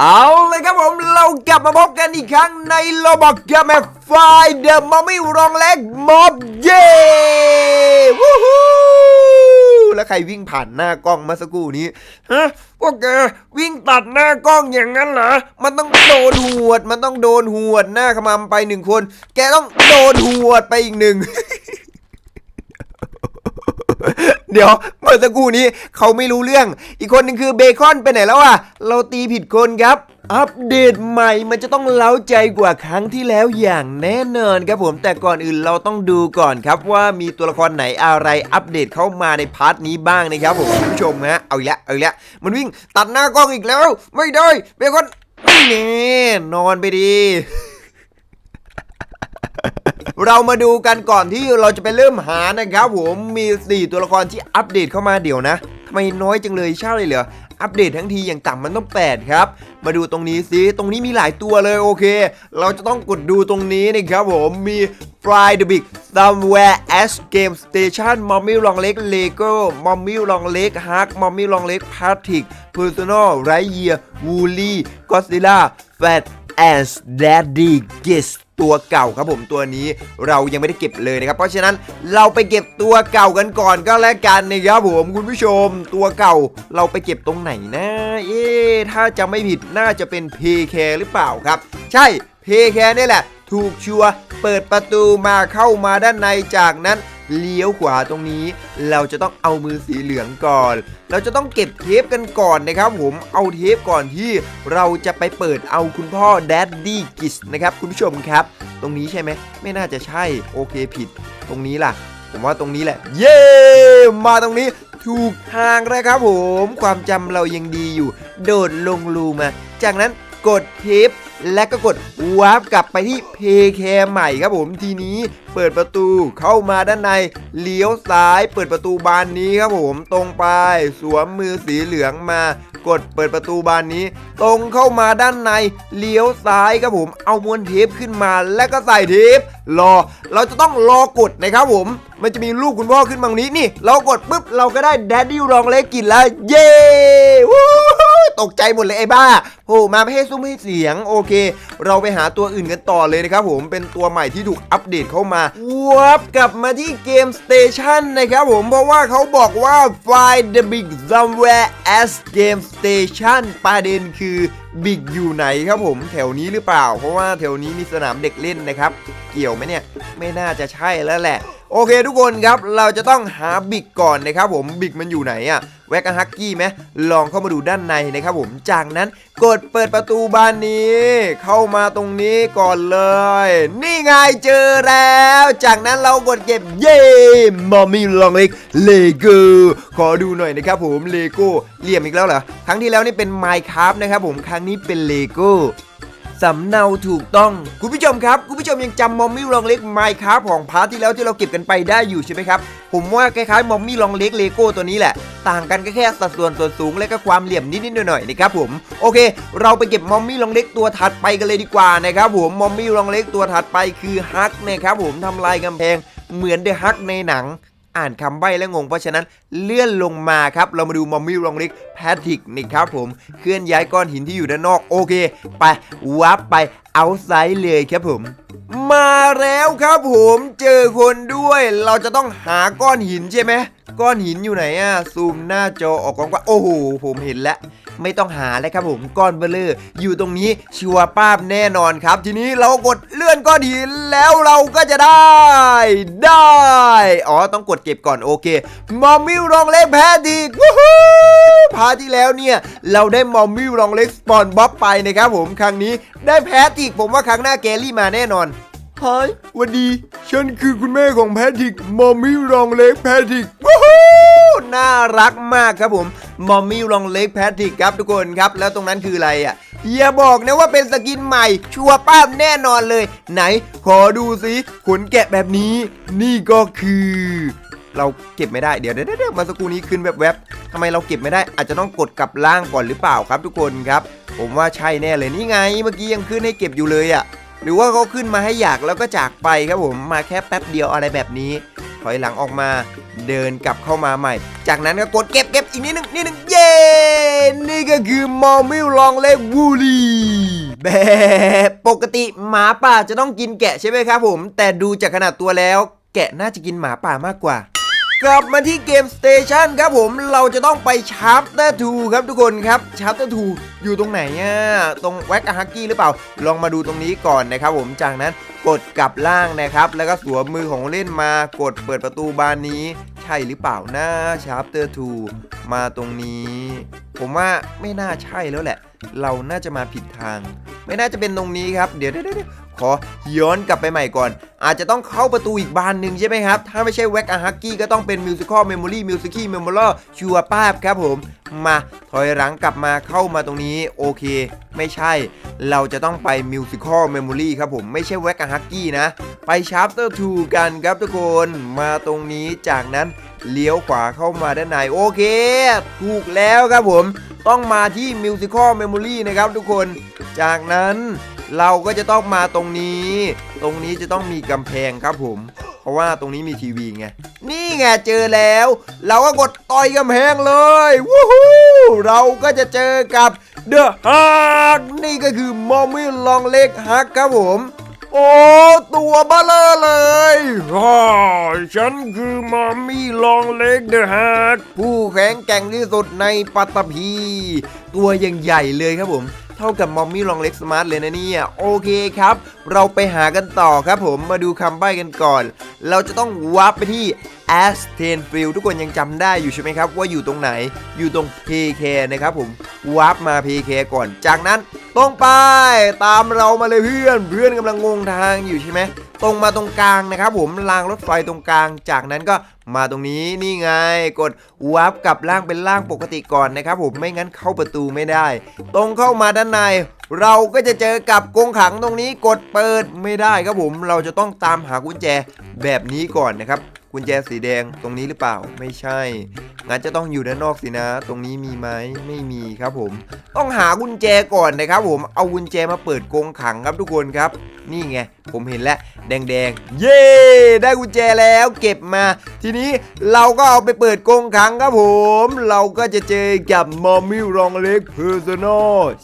เอาเลยครับผมเรากลับมาพบกันอีกครั้งในโลบอกกับแมฟไฟเดอะมอมมี่รองเล็กม็อบเย่วู้ฮู้แล้วใครวิ่งผ่านหน้ากล้องมาสักครู่นี้ฮะพวกแกวิ่งตัดหน้ากล้องอย่างนั้นเหรอมันต้องโดนหวด มันต้องโดนหวดหน้าขมำไปหนึ่งคน แกต้องโดนหวดไปอีกหนึ่ง เดี๋ยวเมื่อสักครู่นี้เขาไม่รู้เรื่อง อีกคนหนึงคือเบคอนไปไหนแล้วอะ เราตีผิดคนครับอัปเดตใหม่มันจะต้องเล้าใจกว่าครั้งที่แล้วอย่างแน่นอนครับผมแต่ก่อนอื่นเราต้องดูก่อนครับว่ามีตัวละครไหนอะไรอัปเดตเข้ามาในพาร์ทนี้บ้างนะครับผมคุณผู้ชมฮะเอาอีกแล้วเอาอีกแล้วมันวิ่งตัดหน้ากล้องอีกแล้ว ไม่ได้เบคอนนี่นอนไปดี เรามาดูกันก่อนที่เราจะไปเริ่มหานะครับผมมี 4 ตัวละครที่อัปเดตเข้ามาเดี๋ยวนะทำไมน้อยจังเลยใช่าเลยเหรออัปเดตทั้งทีอย่างต่ำมันต้อง 8 ครับ มาดูตรงนี้ซิตรงนี้มีหลายตัวเลยโอเค เราจะต้องกดดูตรงนี้นะครับผมมี Fly the Big Somewhere S Game Station Mommy Long Leg Lego Mommy Long Leg Hug Mommy Long Leg Patrick Personal Right Year Woolly Godzilla Fat as Daddy Gis ตั ตัวเก่าครับผมตัวนี้เรายังไม่ได้เก็บเลยนะครับ เพราะฉะนั้นเราไปเก็บตัวเก่ากันก่อนก็แล้วกันนะครับผมคุณผู้ชม ตัวเก่าเราไปเก็บตรงไหนนะเอ๊ะถ้าจะไม่ผิดน่าจะเป็น PK หรือเปล่าครับ ใช่ PK นี่แหละ ถูกชัวเปิดประตูมาเข้ามาด้านในจากนั้น เลี้ยวขวาตรงนี้ เราจะต้องเอามือสีเหลืองก่อน เราจะต้องเก็บเทปกันก่อนนะครับ ผมเอาเทปก่อนที่เราจะไปเปิดเอาคุณพ่อแดดดี้กิสนะครับคุณผู้ชมครับ ตรงนี้ใช่ไหมไม่น่าจะใช่โอเคผิด ตรงนี้ล่ะ ผมว่าตรงนี้แหละ เย้มาตรงนี้ถูกทางแล้วครับผม ความจำเรายังดีอยู่โดดลงรูมา จากนั้นกดเทปและก็กดวาร์ปกลับไปที่เพแคใหม่ครับผมทีนี้เปิดประตูเข้ามาด้านในเลี้ยวซ้าย เปิดประตูบานนี้ครับผมตรงไปสวมมือสีเหลืองมากดเปิดประตูบานนี้ ตรงเข้ามาด้านในเลี้ยวซ้ายครับผมเอามวนเทปขึ้นมาแล้วก็ใส่เทปรอ เราจะต้องรอกดนะครับผม มันจะมีรูปคุณพ่อขึ้นมางนี้นี่ เรากดปุ๊บเราก็ได้แดดดี้รองเล็กกินแล้วเย้ ตกใจหมดเลยไอ้บ้าโอ้มาไม่ให้ซุ้มให้เสียงโอเค เราไปหาตัวอื่นกันต่อเลยนะครับผมเป็นตัวใหม่ที่ถูกอัปเดตเข้ามาวับกลับมาที่เกมสเตชันนะครับผมเพราะว่าเขาบอกว่า find the big somewhere as game station ประเด็นคือบิ๊กอยู่ไหนครับผมแถวนี้หรือเปล่า เพราะว่าแถวนี้มีสนามเด็กเล่นนะครับ เกี่ยวไหมเนี่ย ไม่น่าจะใช่แล้วแหละ โอเคทุกคนครับ เราจะต้องหาบิ๊กก่อนนะครับผมบิ๊กมันอยู่ไหนอะแวกฮักกี้ไหมลองเข้ามาดูด้านในนะครับผมจากนั้นกดเปิดประตูบานนี้ เข้ามาตรงนี้ก่อนเลย นี่ไงเจอแล้ว จากนั้นเรากดเก็บเย้มอมมี่ลองเล็กเลโก้ขอดูหน่อยนะครับผมเลโก้เหลี่ยมอีกแล้วเหรอครั้งที่แล้วนี่เป็น Minecraft นะครับผมครั้งนี้เป็นเลโก้ สำเนาถูกต้อง คุณผู้ชมครับคุณผู้ชมยังจำมอมมี่ลองเล็กไมค์ครับของพาร์ทที่แล้วที่เราเก็บกันไปได้อยู่ใช่ไหมครับ ผมว่าคล้ายๆมอมมี่ลองเล็กเลโก้ตัวนี้แหละ ต่างกันก็แค่สัดส่วนส่วนสูงและก็ความเหลี่ยมนิดๆหน่อยๆนะครับผมโอเค เราไปเก็บมอมมี่ลองเล็กตัวถัดไปกันเลยดีกว่านะครับผมมอมมี่ลองเล็กตัวถัดไปคือฮักนะครับผมทำลายกำแพงเหมือนเดอะฮักในหนัง อ่านคำใบ้และงง เพราะฉะนั้นเลื่อนลงมาครับ เรามาดูมอมมี่รองเล็กแพทริกนี่ครับผม เคลื่อนย้ายก้อนหินที่อยู่ด้านนอก โอเค ไปวับไปเอาไซด์เลยครับผม มาแล้วครับผมเจอคนด้วย เราจะต้องหาก้อนหินใช่ไหมก้อนหินอยู่ไหนอะซูมหน้าจอออกกว้างๆโอ้โหผมเห็นแล้ว ไม่ต้องหาเลยครับผมก้อนเบลเลอร์อยู่ตรงนี้ชัวร์ป้าบแน่นอนครับ ทีนี้เรากดเลื่อนก้อนหินแล้วเราก็จะได้ ได้อ๋อต้องกดเก็บก่อนโอเคมอมมิวรองเล็กแพ้ดีกวู้ฮู้พาร์ทที่แล้วเนี่ย เราได้มอมมิวรองเล็กสปอนบ๊อบไปนะครับผมครั้งนี้ได้แพ้อีกผมว่าครั้งหน้าแกลี่มาแน่นอนฮายวันดี ฉันคือคุณแม่ของแพทริกมอมมี่รองเล็กแพทริกวู้ฮู้น่ารักมากครับผม มอมมี่รองเล็กแพทริกครับทุกคนครับ แล้วตรงนั้นคืออะไรอะ อย่าบอกนะว่าเป็นสกินใหม่ ชัวร์ป้าบแน่นอนเลย ไหน ขอดูสิขนแกะแบบนี้ นี่ก็คือ เราเก็บไม่ได้เดี๋ยวเดี๋ยวเดี๋ยวมาสักครู่นี้ขึ้นแวบๆทำไมเราเก็บไม่ได้ อาจจะต้องกดกลับล่างก่อนหรือเปล่าครับ ทุกคนครับ ผมว่าใช่แน่เลยนี่ไง เมื่อกี้ยังขึ้นให้เก็บอยู่เลยอะหรือว่าเขาขึ้นมาให้อยากแล้วก็จากไปครับผมมาแค่แป๊บเดียวอะไรแบบนี้ อยหลังออกมา เดินกลับเข้ามาใหม่ จากนั้นก็กดเก็บเก็บอีกนิดนึงนิดนึงเย้นี่ก็คือมอมิลลองเล็กวูลีแบบปกติหมาป่าจะต้องกินแกะใช่ไหมครับผม แต่ดูจากขนาดตัวแล้ว แกะน่าจะกินหมาป่ามากกว่า กลับมาที่เกมสเตชันครับผมเราจะต้องไปชาร์ปเตอร์ทูครับทุกคนครับชาร์ปเตอร์ทูอยู่ตรงไหนอะตรงแว็กอาฮักกี้หรือเปล่า ลองมาดูตรงนี้ก่อนนะครับผมจากนั้นกดกลับล่างนะครับ แล้วก็สวมมือของเล่นมากดเปิดประตูบานนี้ ใช่หรือเปล่านะชาร์ปเตอร์ทูมาตรงนี้ ผมว่าไม่น่าใช่แล้วแหละ เราน่าจะมาผิดทาง ไม่น่าจะเป็นตรงนี้ครับ เดี๋ยวเดี๋ยว ขอย้อนกลับไปใหม่ก่อน อาจจะต้องเข้าประตูอีกบานหนึ่งใช่ไหมครับ ถ้าไม่ใช่แว็กอาฮักกี้ก็ต้องเป็นมิวสิคอลเมมโมรี่มิวสิกี้เมมโมรี่ชัวป้าบครับผม มาถอยหลังกลับมาเข้ามาตรงนี้โอเค ไม่ใช่ เราจะต้องไปมิวสิคอลเมมโมรี่ครับผมไม่ใช่แว็กอาฮักกี้นะ ไปชาร์ปเตอร์ทูกันครับทุกคนมาตรงนี้จากนั้นเลี้ยวขวาเข้ามาด้านในโอเค ถูกแล้วครับผม ต้องมาที่ Musical Memory นะครับทุกคน จากนั้น เราก็จะต้องมาตรงนี้ ตรงนี้จะต้องมีกำแพงครับผม เพราะว่าตรงนี้มีทีวีไง นี่ไงเจอแล้ว เราก็กดต่อยกำแพงเลยวู้ฮู้เราก็จะเจอกับ The Hug นี่ก็คือ Mommy Long Leg Hug ครับผม โอ้ ตัวเบลอเลยฮ่าฉันคือมอมมี่ลองเล็กเดอะฮักผู้แข็งแกร่งที่สุดในปัตตภี ตัวยังใหญ่เลยครับผม เท่ากับมอมมี่ลองเล็กสมาร์ทเลยนะเนี่ย โอเคครับ เราไปหากันต่อครับผมมาดูคำใบ้กันก่อน เราจะต้องวาร์ปไปที่ a s t e n f i e l d ทุกคนยังจำได้อยู่ใช่ไหมครับ ว่าอยู่ตรงไหนอยู่ตรง PK นะครับผมวาร์ปมา PK ก่อน จากนั้นตรงไปตามเรามาเลยเพื่อนเพื่อนกำลังงงทางอยู่ใช่ไหมตรงมาตรงกลางนะครับผมรางรถไฟตรงกลาง จากนั้นก็มาตรงนี้นี่ไงกดวาร์ปกลับล่างเป็นล่างปกติก่อนนะครับผมไม่งั้นเข้าประตูไม่ได้ ตรงเข้ามาด้านใน เราก็จะเจอกับกรงขังตรงนี้กดเปิดไม่ได้ครับผม เราจะต้องตามหากุญแจแบบนี้ก่อนนะครับ กุญแจสีแดงตรงนี้หรือเปล่าไม่ใช่ งั้นจะต้องอยู่ด้านนอกสินะ ตรงนี้มีไหมไม่มีครับผม ต้องหากุญแจก่อนนะครับผมเอากุญแจมาเปิดกรงขังครับทุกคนครับ นี่ไงผมเห็นแล้วแดงๆ เย้ได้กุญแจแล้วเก็บมา ทีนี้เราก็เอาไปเปิดกรงขังครับผม เราก็จะเจอกับมอมมิวรองเล็กเพอร์ซโน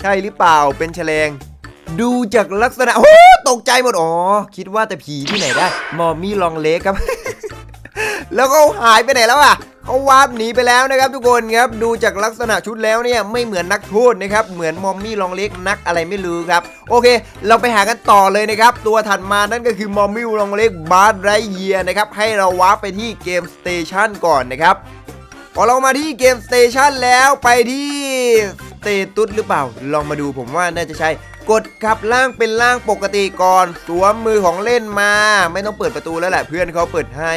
ใช่หรือเปล่าเป็นแฉลงดูจากลักษณะโอ้ตกใจหมดอ๋อคิดว่าแต่ผีที่ไหนได้ มอมมี่ลองเล็กครับ แล้วก็หายไปไหนแล้วอะเขาวาร์ปหนีไปแล้วนะครับ ทุกคนครับดูจากลักษณะชุดแล้วเนี่ยไม่เหมือนนักโทษนะครับเหมือนมอมมี่ลองเล็กนักอะไรไม่รู้ครับโอเค เราไปหากันต่อเลยนะครับตัวถัดมานั่นก็คือมอมมี่ลองเล็กบาร์ไรเยียนะครับให้เราวาร์ปไปที่เกมสเตชันก่อนนะครับพอเรามาที่เกมสเตชันแล้วไปที่สเตตุสหรือเปล่า ลองมาดูผมว่าน่าจะใช่ กดขับล่างเป็นล่างปกติก่อน สวมมือของเล่นมา ไม่ต้องเปิดประตูแล้วแหละเพื่อนเขาเปิดให้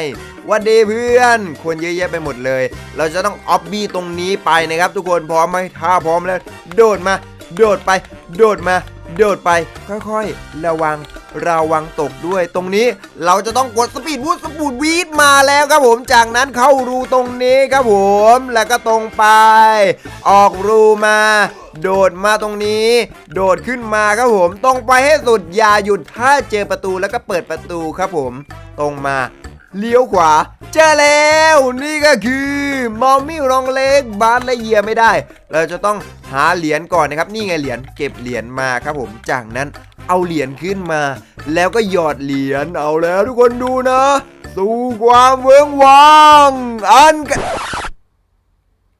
วันดีเพื่อน คนเยอะแยะไปหมดเลย เราจะต้องออบบี้ตรงนี้ไปนะครับ ทุกคนพร้อมไหมถ้าพร้อมแล้ว โดดมา โดดไป โดดมา โดดไป ค่อยๆ ระวัง ระวังตกด้วย ตรงนี้เราจะต้องกดสปีดบูทสปูดวีดมาแล้วครับผมจากนั้นเข้ารูตรงนี้ครับผมแล้วก็ตรงไป ออกรูมา โดดมาตรงนี้ โดดขึ้นมาครับผม ตรงไปให้สุดอย่าหยุดถ้าเจอประตูแล้วก็เปิดประตูครับผม ตรงมา เลี้ยวขวา เจอแล้ว นี่ก็คือมอมมี่รองเล็กบาร์และเยียไม่ได้ เราจะต้องหาเหรียญก่อนนะครับ นี่ไงเหรียญเก็บเหรียญมาครับผมจากนั้นเอาเหรียญขึ้นมา แล้วก็หยอดเหรียญเอาแล้วทุกคนดูนะ สู่ความเวิ้งว้างอัน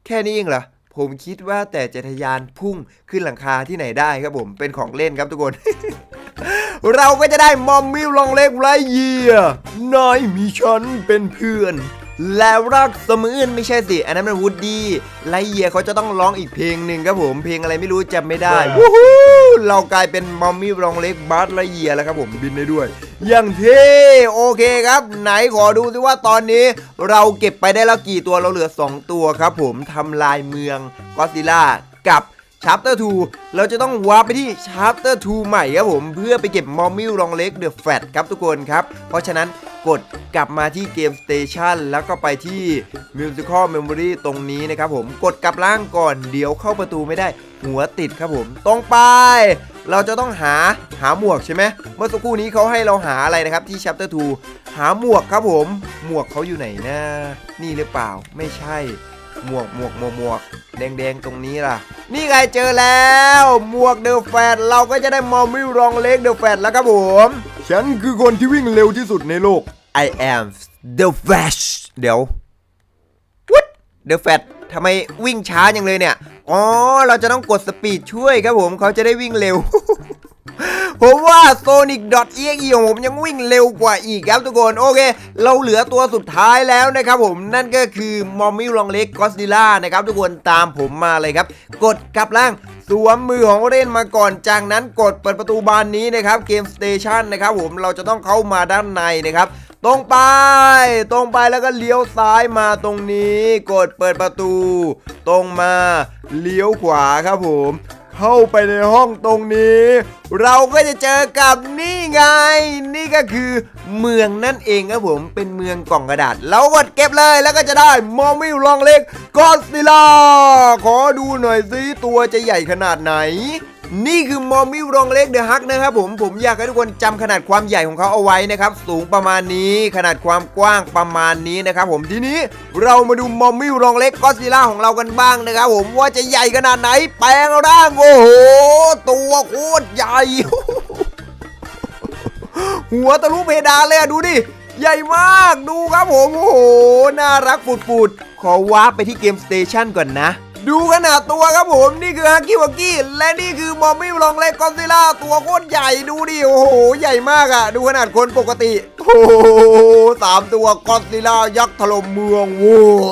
แค่นี้เองเหรอผมคิดว่าแต่จะทยานพุ่งขึ้นหลังคาที่ไหนได้ครับผมเป็นของเล่นครับทุกคน เราก็จะได้มอมมิวลองเล็กไรเยียนายมีฉันเป็นเพื่อน แล้วรักเสมออื่นไม่ใช่สิ อันนั้นมันวูดดี้ไรเยียเขาจะต้องร้องอีกเพลงหนึ่งครับผมเพลงอะไรไม่รู้จำไม่ได้วู้ฮู้เรากลายเป็นมอมมี่ลองเล็กบาร์ไรเยียแล้วครับผมบินได้ด้วยอย่างเท่โอเคครับ ไหนขอดูซิว่าตอนนี้ เราเก็บไปได้แล้วกี่ตัวเราเหลือ 2 ตัวครับผมทำลายเมืองกอซิล่ากับ ชาร์เตอร์2เราจะต้องวาร์ปไปที่ชาร์เตอร์2ใหม่ครับผมเพื่อไปเก็บมอมมิลลองเล็กเดอะแฟตครับทุกคนครับ เพราะฉะนั้นกดกลับมาที่เกมสเตชันแล้วก็ไปที่ Musical Memory ตรงนี้นะครับผมกดกลับล่างก่อนเดี๋ยวเข้าประตูไม่ได้ หัวติดครับผมตรงไป เราจะต้องหาหาหมวกใช่ไหมเมื่อสักครู่นี้เขาให้เราหาอะไรนะครับที่ chapter 2 หาหมวกครับผม หมวกเขาอยู่ไหนนะ นี่หรือเปล่าไม่ใช่ หมวกหมวกหมวกหมวกแดงๆตรงนี้ล่ะ นี่ไงเจอแล้ว หมวกเดอะแฟดเราก็จะได้มอมิรองเล็กเดอะแฟดแล้วครับผม ฉันคือคนที่วิ่งเร็วที่สุดในโลก I am the Flash เดี๋ยว What the Flash ทำไมวิ่งช้าอย่างเลยเนี่ย อ๋อ เราจะต้องกดสปีดช่วยครับผม เขาจะได้วิ่งเร็ว ผมว่า Sonic.exe ของผมยังวิ่งเร็วกว่าอีกครับทุกคน โอเค เราเหลือตัวสุดท้ายแล้วนะครับผมนั่นก็คือมอมมี่ลองเล็กกอสดิล่านะครับทุกคนตามผมมาเลยครับ กดกลับล่างสวมมือของเล่นมาก่อนจากนั้นกดเปิดประตูบานนี้นะครับเกมสเตชันนะครับผมเราจะต้องเข้ามาด้านในนะครับตรงไป ตรงไปแล้วก็เลี้ยวซ้ายมาตรงนี้ กดเปิดประตู ตรงมาเลี้ยวขวาครับผม เข้าไปในห้องตรงนี้ เราก็จะเจอกับนี่ไง นี่ก็คือเมืองนั่นเองครับผมเป็นเมืองกล่องกระดาษ เรากดเก็บเลยแล้วก็จะได้มอมิวลองเล็กกอสติล่าขอดูหน่อยสิตัวจะใหญ่ขนาดไหน นี่คือมอมมิวรองเล็กเดอะฮักนะครับผมผมอยากให้ทุกคนจำขนาดความใหญ่ของเขาเอาไว้นะครับ สูงประมาณนี้ขนาดความกว้างประมาณนี้นะครับผมทีนี้เรามาดูมอมมิวรองเล็กก็ซิล่าของเรากันบ้างนะครับผมว่าจะใหญ่ขนาดไหน แปลงร่างโอ้โห ตัวโคตรใหญ่ หัวทะลุเพดานเลยอะดูดิใหญ่มากดูครับผมโอ้โหน่ารักปุดๆขอวาร์ปไปที่เกมสเตชันก่อนนะ ดูขนาดตัวครับผมนี่คือฮักกี้วักกี้และนี่คือมอมมี่ลองเล็กกอนซิล่าตัวโคตรใหญ่ดูดิโอ้โห ใหญ่มากอะดูขนาดคนปกติโอ้โหสามตัวกอนซิล่ายักษ์ถล่มเมืองวัว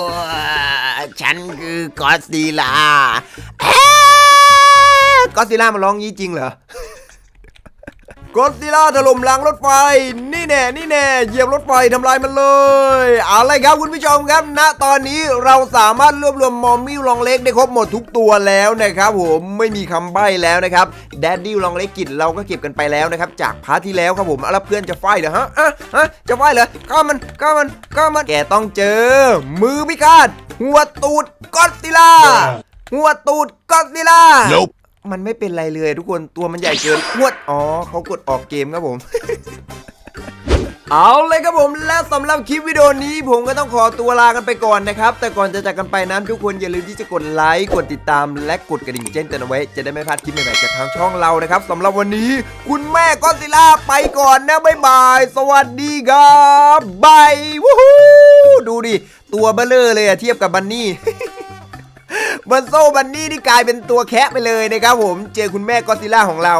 ฉันคือกอนซิล่าเอ๊ะกอนซิล่ามันร้องงี้จริงเหรอ กอดซิลล่าถล่มหลังรถไฟ นี่แน่นี่แน่เหยียบรถไฟทำลายมันเลย เอาเลยครับคุณผู้ชมครับณตอนนี้เราสามารถรวบรวมมอมมี่ลองเล็กได้ครบหมดทุกตัวแล้วนะครับผมไม่มีคำใบ้แล้วนะครับแดดดี้ลองเล็กกิจเราก็เก็บกันไปแล้วนะครับจากพาร์ทที่แล้วครับผมเอาแล้วเพื่อนจะไฟเหรอฮะอะฮะจะไฟเหรอก้ามันก้ามันก้ามันแกต้องเจอ มือพิฆาตหัวตูดกอดซิลล่าหัวตูดกอดซิลล่า Nope. มันไม่เป็นไรเลยทุกคนตัวมันใหญ่เกินพวดอ๋อเขากดออกเกมครับผมเอาเลยครับผมและสำหรับคลิปวิดีโอนี้ ผมก็ต้องขอตัวลากันไปก่อนนะครับ แต่ก่อนจะจากกันไปนั้นทุกคนอย่าลืมที่จะกดไลค์กดติดตาม และกดกระดิ่งแจ้งเตือนเอาไว้ จะได้ไม่พลาดคลิปใหม่ๆจากทางช่องเรานะครับสำหรับวันนี้ คุณแม่ก็สิลล่าไปก่อนนะบ๊ายบาย สวัสดีครับบายวู้ฮู้ดูดิตัวเบลเลอร์เลยอะเทียบกับบันนี่ บันโซบันนี่นี่กลายเป็นตัวแคะไปเลยนะครับผม เจอคุณแม่ก็ซิล่าของเรา